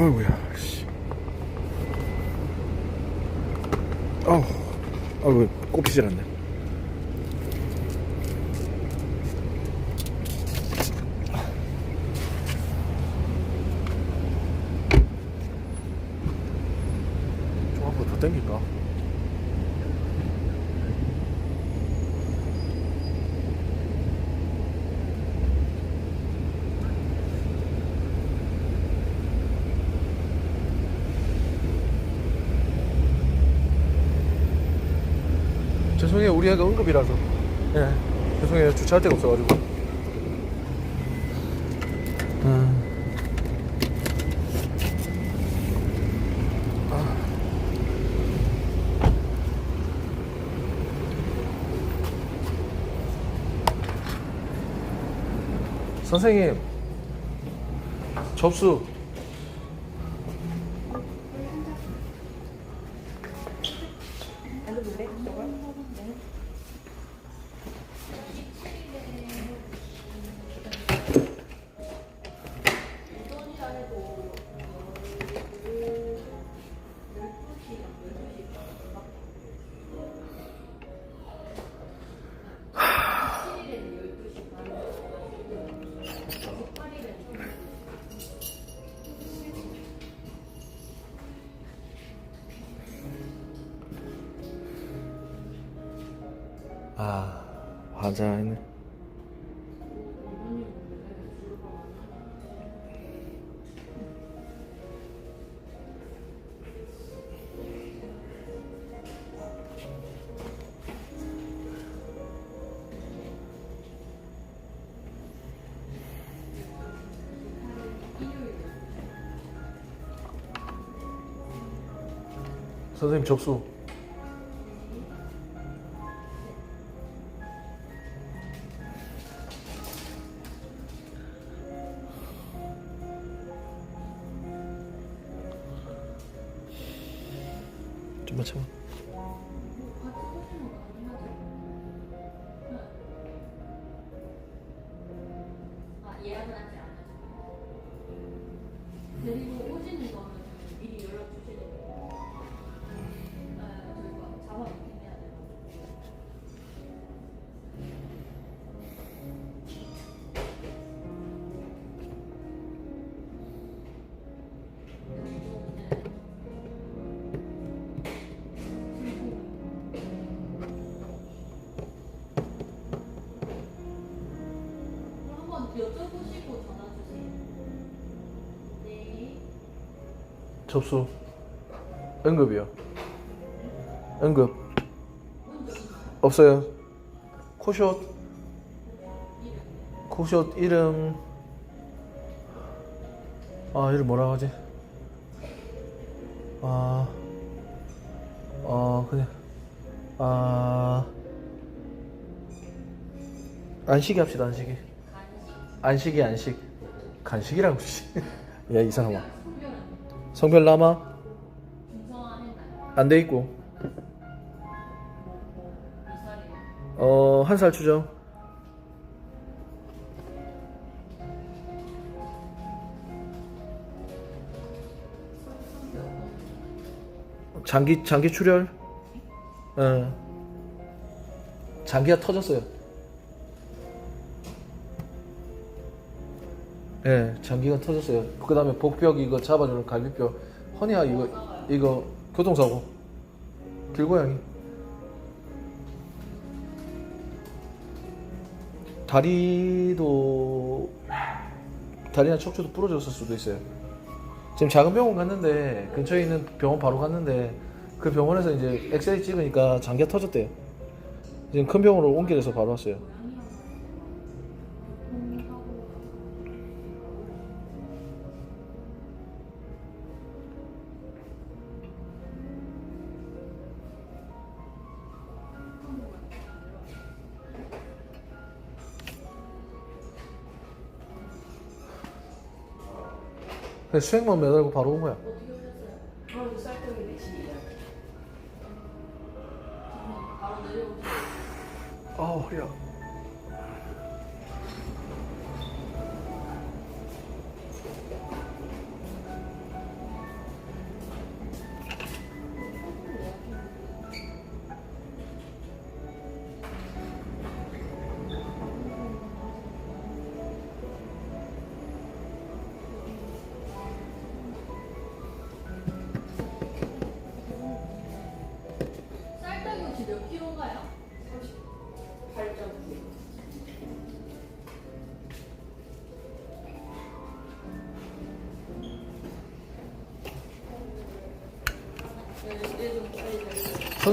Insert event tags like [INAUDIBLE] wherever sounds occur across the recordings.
어이구야, 씨. 어우, 어우, 꼽히질 않네. 좀 앞으로 더 당길까? 응급이라서. 예. 죄송해요. 주차할 데가 없어가지고. 음. 아. 선생님. 접수 환장했네. 선생님 접수 접수. 응급이요. 응급. 없어요. 코숏. 코숏 이름. 아 이름 뭐라 하지? 아, 어 그냥 아. 안식이 합시다 안식이. 안식이 안식. 간식이라고 [LAUGHS] 야이 사람아 성별 남아? 안 돼 있고? 어 한 살 추정 장기 장기 출혈 어 장기가 터졌어요 예 장기가 터졌어요 그 다음에 복벽 이거 잡아주는 갈비뼈 허니야 이거 이거 교통사고 길고양이 다리도 다리나 척추도 부러졌을 수도 있어요. 지금 작은 병원 갔는데 근처에 있는 병원 바로 갔는데 그 병원에서 이제 엑스레이 찍으니까 장기가 터졌대요. 지금 큰 병원으로 옮겨져서 바로 왔어요. 수행만 매달고 바로 온 거야.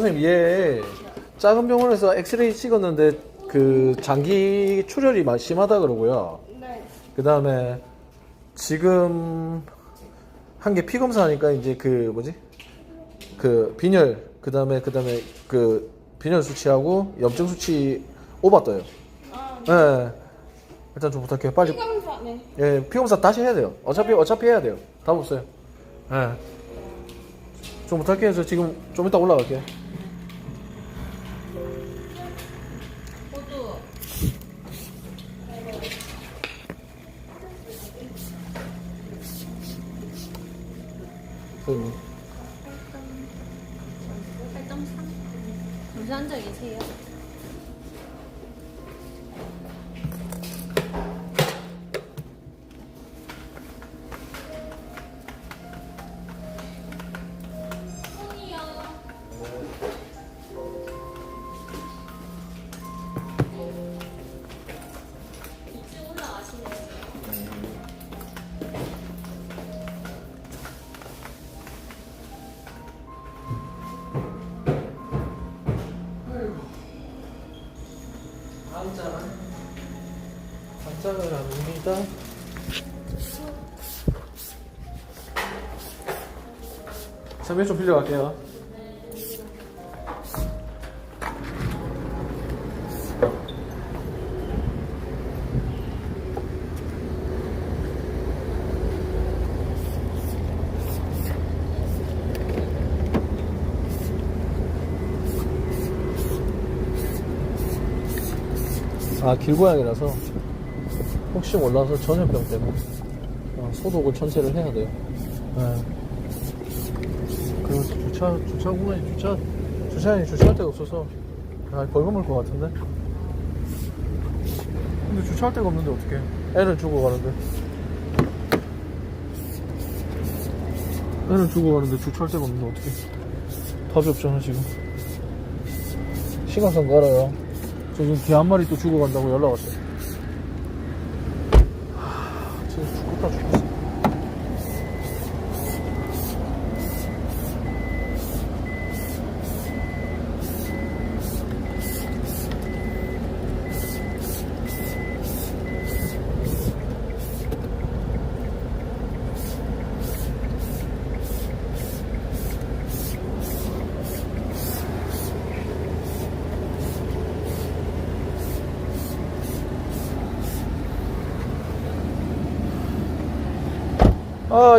선생님 얘 작은 병원에서 엑스레이 찍었는데 그 장기 출혈이 많이 심하다 그러고요. 네. 그 다음에 지금 한 게 피 검사 하니까 이제 그 뭐지 그 빈혈 그 다음에 그 다음에 그 빈혈 수치하고 염증 수치 오바 떠요. 아, 예. 일단 좀 부탁해요. 빨리. 피검사 네. 예, 피 검사 다시 해야 돼요. 어차피 어차피 해야 돼요. 답 없어요. 예. 좀 부탁해요. 저 지금 좀 이따 올라갈게요. 선 선배 좀 빌려갈게요. 아 길고양이라서 혹시 몰라서 전염병 때문에 어, 소독을 전체를 해야 돼요. 네. 주차 주차 공간이 주차 주차장이 주차할 데가 없어서 아 벌금 물것 같은데. 근데 주차할 데가 없는데 어떻게? 애를 주고 가는데. 애를 주고 가는데 주차할 데가 없는데 어떻게? 답이 없잖아 지금. 신강선 걸어요. 저 지금 개 한 마리 또 죽어간다고 연락 왔어요. 하, 진짜 죽겠다 죽겠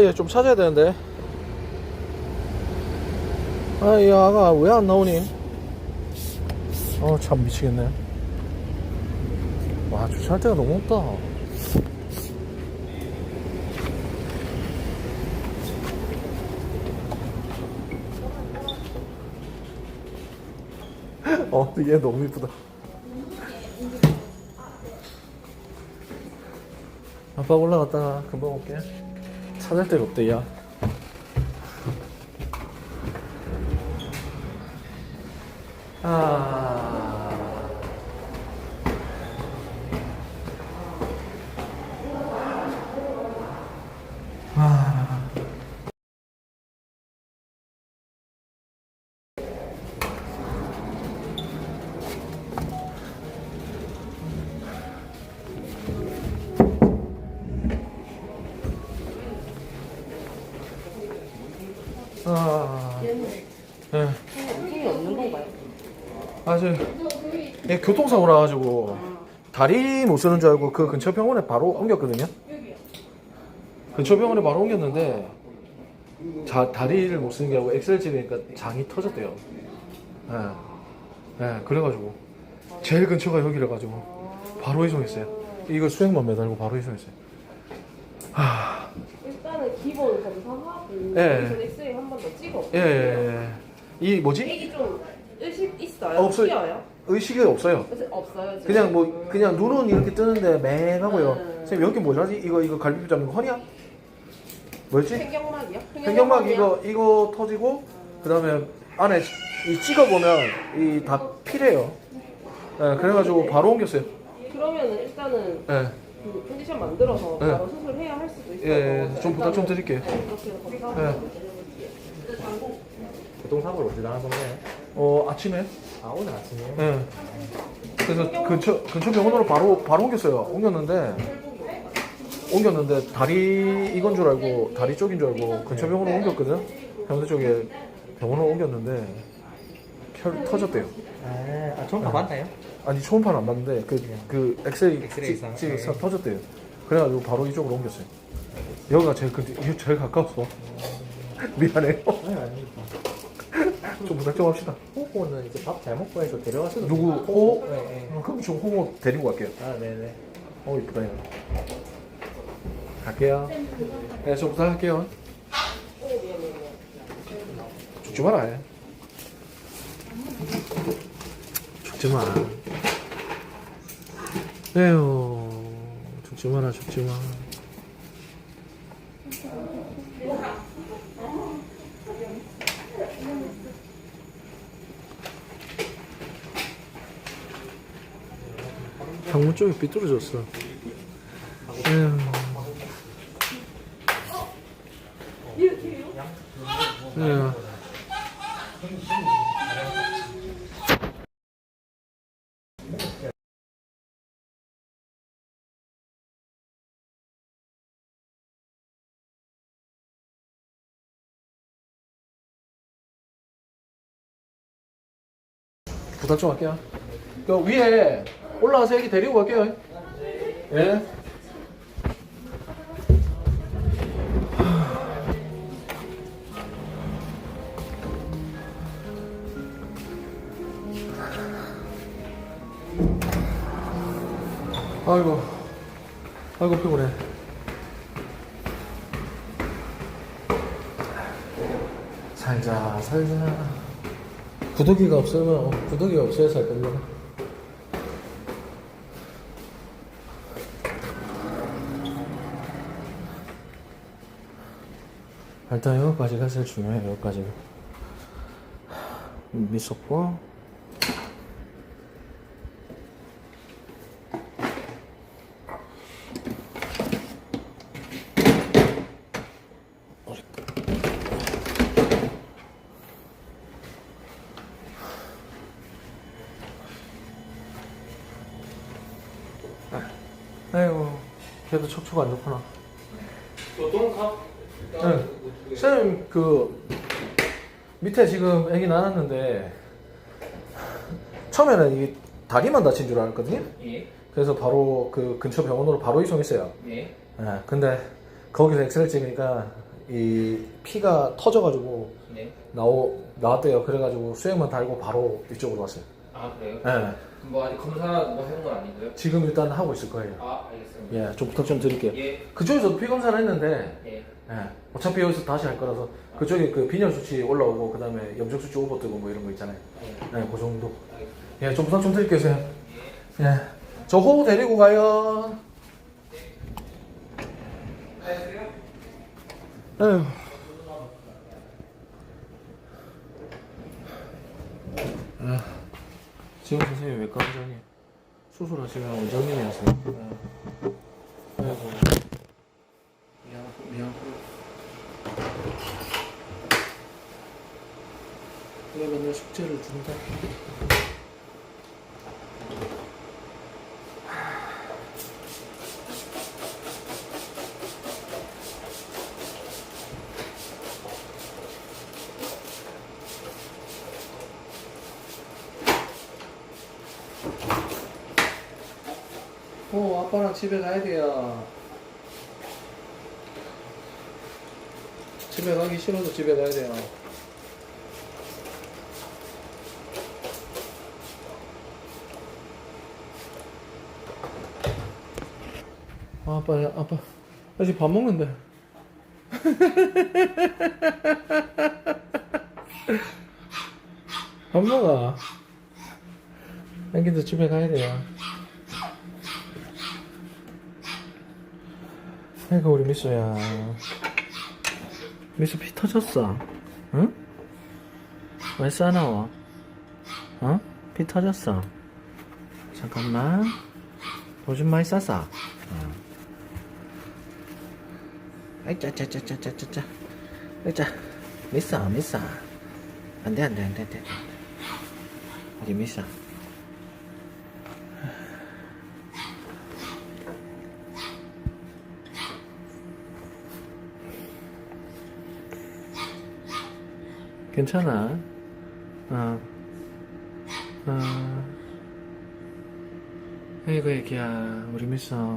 얘좀 찾아야 되는데. 아, 이 아가 왜 안 나오니? 어, 참 미치겠네. 와, 주차할 데가 너무 없다. [LAUGHS] 어, 얘 너무 이쁘다. 아빠 올라갔다가 금방 올게. 찾을 데가 없대, 야. 아. 아, 저, 예, 교통사고 나가지고 다리 못 쓰는 줄 알고 그 근처 병원에 바로 옮겼거든요. 근처 병원에 바로 옮겼는데 자, 다리를 못 쓰는 게 아니고 엑셀 찍으니까 장이 터졌대요. 예. 예, 그래가지고 제일 근처가 여기래 가지고 바로 이송했어요. 이거 수액만 매달고 바로 이송했어요. 하, 일단은 기본 검사하고 예. 엑스레이 한 번 더 찍어. 예, 예, 예. 이 뭐지? 이게 좀 의식 있어요? 없어요. 튀어요? 의식이 없어요. 없어요. 지금? 그냥 뭐 그냥 눈은 이렇게 뜨는데 맹하고요. 음. 선생님 여기 뭐지? 이거 이거 갈비뼈 잡는 거 허리야? 뭐였지? 횡격막이요? 횡격막 이거 이거 터지고 그다음에 안에 이 찍어 보면 이 다 피래요. 예, 그래가지고 바로 옮겼어요. 그러면은 일단은 예, 그 컨디션 만들어서 네. 바로 수술해야 할 수도 있어요. 예, 예, 좀 부탁 좀 드릴게요. 네, 그렇게 검사하고 예. 교통사고를 어디 당하셨나요? 어 아침에 아 오늘 아침이에요? 예. 그래서 근처 근처 병원으로 바로 바로 옮겼어요. 옮겼는데 옮겼는데 다리 이건 줄 알고 다리 쪽인 줄 알고 근처 병원으로 옮겼거든. 해운대 쪽에 병원으로 옮겼는데 혈 터졌대요. 아, 아 처음 가봤나요? 아니 초음파는 안 봤는데 그 그 엑스레이 엑스레이상. 찍- 찍어서 네. 터졌대요. 그래가지고 바로 이쪽으로 옮겼어요. 여기가 제일 근데 이게 제일 가까웠어. [LAUGHS] 미안해요. 아니 아닙니다. 좀 부탁 좀 합시다. 호호는 이제 밥 잘 먹고 해서 데려가셔도 누구? 돼요. 호호? 네, 네. 어, 그럼 좀 홍어 데리고 갈게요. 아 네네. 어 이쁘다 이거. 갈게요. 네, 좀 부탁할게요. 죽지 마라. 얘. 죽지 마. 에휴, 죽지 마라, 죽지 마. 창문 쪽이 삐뚤어졌어. 부탁 좀 할게요. 그 위에 올라가서 애기 데리고 갈게요. 예. 아이고, 아이고 피곤해. 살자, 살자. 구더기가 없으면 어, 구더기가 없어야 살 겁니다. 일단 여기까지가 제일 중요해요. 여기까지가 미쳤고 아이고 걔도 척추가 안 좋구나. 교통사? 네. 쌤, 그, 밑에 지금 애기 낳았는데, 처음에는 이 다리만 다친 줄 알았거든요? 예. 그래서 바로 그 근처 병원으로 바로 이송했어요. 예. 예, 근데 거기서 엑스레이 찍으니까 이 피가 터져가지고 네. 나오, 나왔대요. 그래가지고 수액만 달고 바로 이쪽으로 왔어요. 아 그래요? 예. 뭐 아직 검사 뭐 해본 건 아니고요? 지금 일단 하고 있을 거예요. 아 알겠습니다. 예, 좀 부탁 좀 드릴게요. 예. 그쪽에서도 피 검사를 했는데, 예. 예. 어차피 여기서 다시 할 거라서 그쪽에 그 빈혈 수치 올라오고 그 다음에 염증 수치 오버 뜨고 뭐 이런 거 있잖아요. 예. 네, 그 정도. 알겠습니다. 예, 좀 부탁 좀 드릴게요, 쌤. 예. 저 호우 데리고 가요. 에휴. 아, 지금 선생님 외과 원장님 수술하시면 원장님이었어요. 아이고. 미안, 미안. 내가 맨날 숙제를 준다. 어, 아빠랑 집에 가야 돼요. 집에 가기 싫어서 집에 가야 돼요. 아, 아빠, 아빠, 나 지금 밥 먹는데. [LAUGHS] 밥 먹어. 애기도 집에 가야 돼요. 아이고 우리 미소야. 미소 피 터졌어. 응? 왜 싸나워? 어? 피 터졌어. 잠깐만. 오줌 많이 쌌어 어. 아이 짜짜짜짜짜짜 아이 짜. 미소 미소. 안돼 안돼 안돼 안돼 어디 미사 괜찮아 어. 어. 아이고 애기야 우리 미서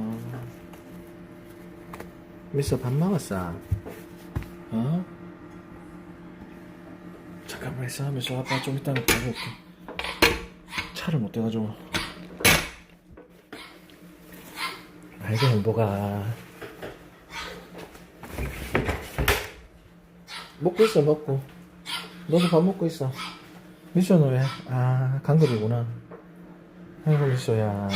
미서 밥 먹었어? 어? 잠깐만 있어 하면서 아빠 좀 이따가 밥 먹게 차를 못 대가지고 아이고 행복아 먹고 있어 먹고 너도 밥 먹고 있어 미소는 왜? 아 강급이구나 아이고 미소야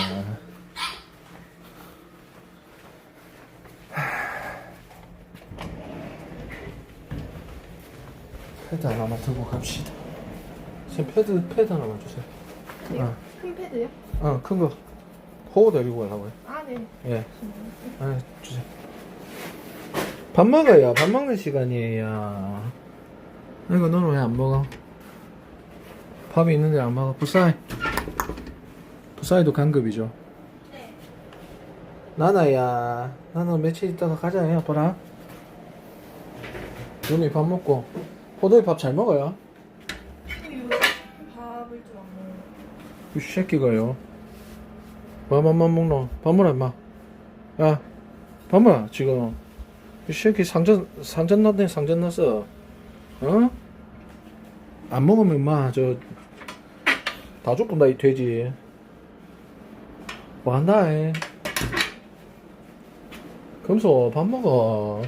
패드 하나만 들고 갑시다 지금 패드 패드 하나만 주세요 어, 큰 패드요? 어 큰 거 호구 데리고 가려고요 아 네. 예. 아, 주세요. 밥 먹어요. 밥 먹는 시간이에요. 아이고, 너는 왜 안 먹어? 밥이 있는데 안 먹어. 불사이. 불사이도 간급이죠. 네. 나나야. 나는 며칠 있다가 가자, 해, 아빠랑. 요미 밥 먹고. 호동이 밥 잘 먹어요. 밥을 좀 안 먹어요. 이 새끼가요. 뭐만 먹노? 밥 먹어, 임마. 야, 밥 먹어, 지금. 이 새끼 상전, 상전 났네, 상전 났어. 어? 안 먹으면, 임마, 저, 다 죽는다, 이 돼지. 뭐 한다, 해. 금소, 밥 먹어.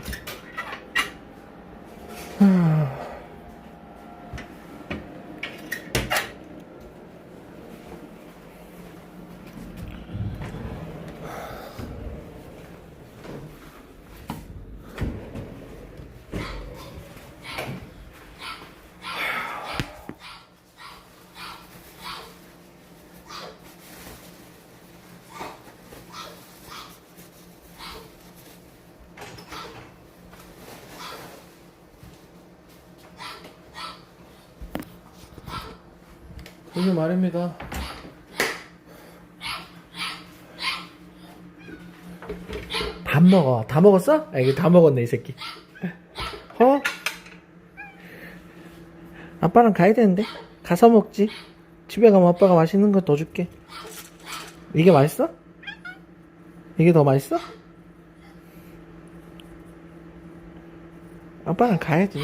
하... 이게 말입니다. 밥 먹어. 다 먹었어? 아, 이거 다 먹었네, 이 새끼. 어? 아빠랑 가야 되는데? 가서 먹지. 집에 가면 아빠가 맛있는 거 더 줄게. 이게 맛있어? 이게 더 맛있어? 아빠랑 가야지.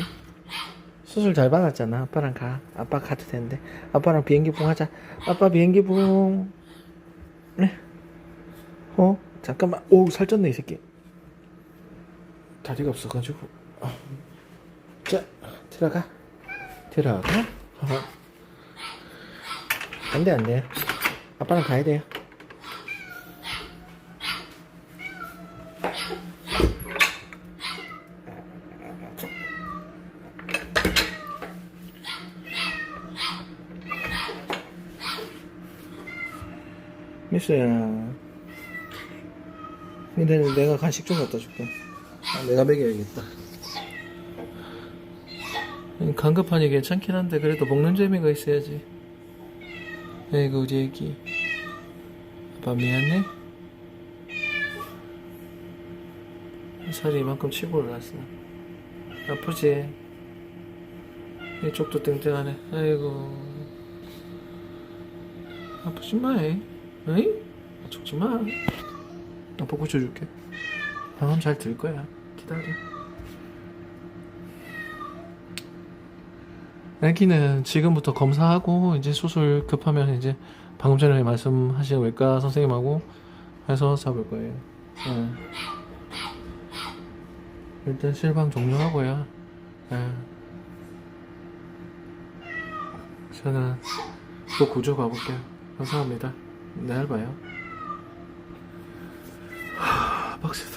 수술 잘 받았잖아. 아빠랑 가. 아빠 가도 되는데. 아빠랑 비행기 붕 하자. 아빠 비행기 붕. 네. 어? 잠깐만. 오, 살쪘네, 이 새끼. 다리가 없어가지고. 어. 자, 들어가. 들어가. 어. 안 돼, 안 돼. 아빠랑 가야 돼요. 미스야. 근데 내가 간식 좀 갖다 줄게. 아, 내가 먹여야겠다. 음, 간급하니 괜찮긴 한데 그래도 먹는 재미가 있어야지. 아이고 우리 애기. 아빠 미안해. 살이 이만큼 치고 올랐어. 아프지? 이쪽도 땡땡하네. 아이고. 아프지 마, 이. 어이? 죽지 마. 아빠 고쳐줄게. 방금 잘들 거야. 기다려. 애기는 지금부터 검사하고 이제 수술 급하면 이제 방금 전에 말씀하신 외과 선생님하고 해서 잡을 거예요. 예. 일단 실방 종료하고요. 예. 저는 또 구조 가볼게요. 감사합니다. 네, 내일 봐요. 하, 빡세다.